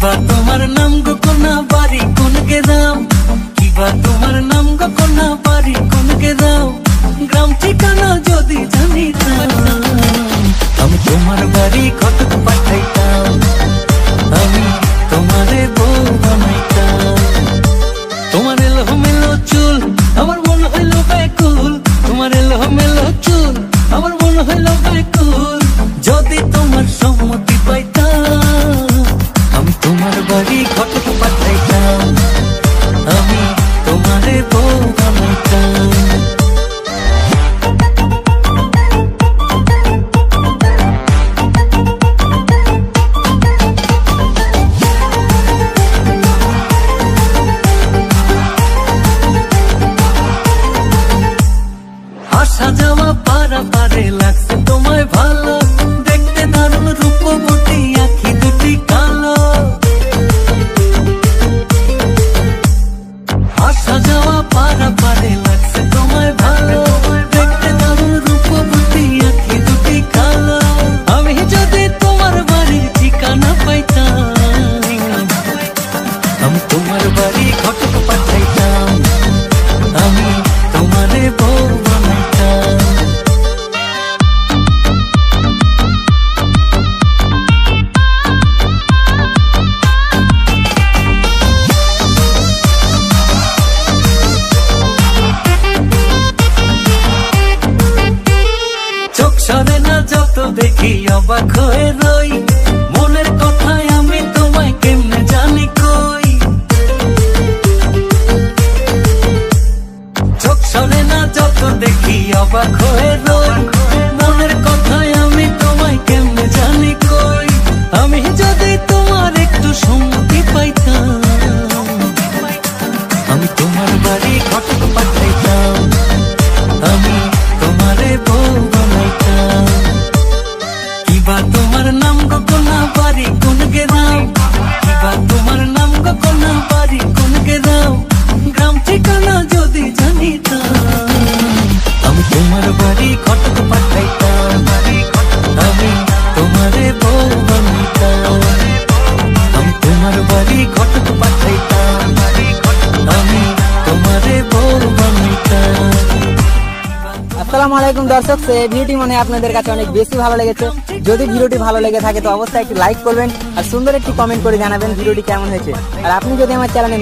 কিবা তোমার নাম গো কোনা বাড়ি কোন কে দাও? কিবা তোমার নাম গো কোনা বাড়ি কোন কে দাও? গ্রাম ঠিকানা যদি জানিতাম, আমি তোমার বাড়ি কত পাঠাইতাম, আমি তোমারে বউ বানাইতাম। তোমার এলো মেলো চুল, আমার মন হইল ব্যাকুল। তোমার এলো মেলো চুল, আমার মন হইল ব্যাকুল। যদি তোমার সম্মতি পাইতাম তোমার বাড়ি ঘটক পাঠাইতাম। আমি তোমারে বউ বানাইতাম আসা যাওয়া পারা পারে লাগছে। তোমায় ভালো। দেখতে দারুণ আমি যদি তোমার বাড়ির ঠিকানা পাইতাম আমি তোমার বাড়ি ঘটক সরে না, যত দেখি অবাক হয়ে রই। মনের কথায় আমি তোমায় কেমনে জানি কই? চোখ সরে না, যত দেখি অবাক হয়ে রই। মনের কথায় আমি তোমায় কেমনে জানি কই? আমি যদি তোমার একটু সম্মতি পাইতাম, আমি তোমার বাড়ি ঘটক আসসালামু আলাইকুম দর্শক সে ভিডিওটি মনে আপনাদের কাছে অনেক বেশি ভালো লেগেছে। যদি ভিডিওটি ভালো লেগে থাকে তো অবশ্যই একটি লাইক করবেন আর সুন্দর একটি কমেন্ট করে জানাবেন ভিডিওটি কেমন হয়েছে। আর আপনি যদি আমার চ্যানেলে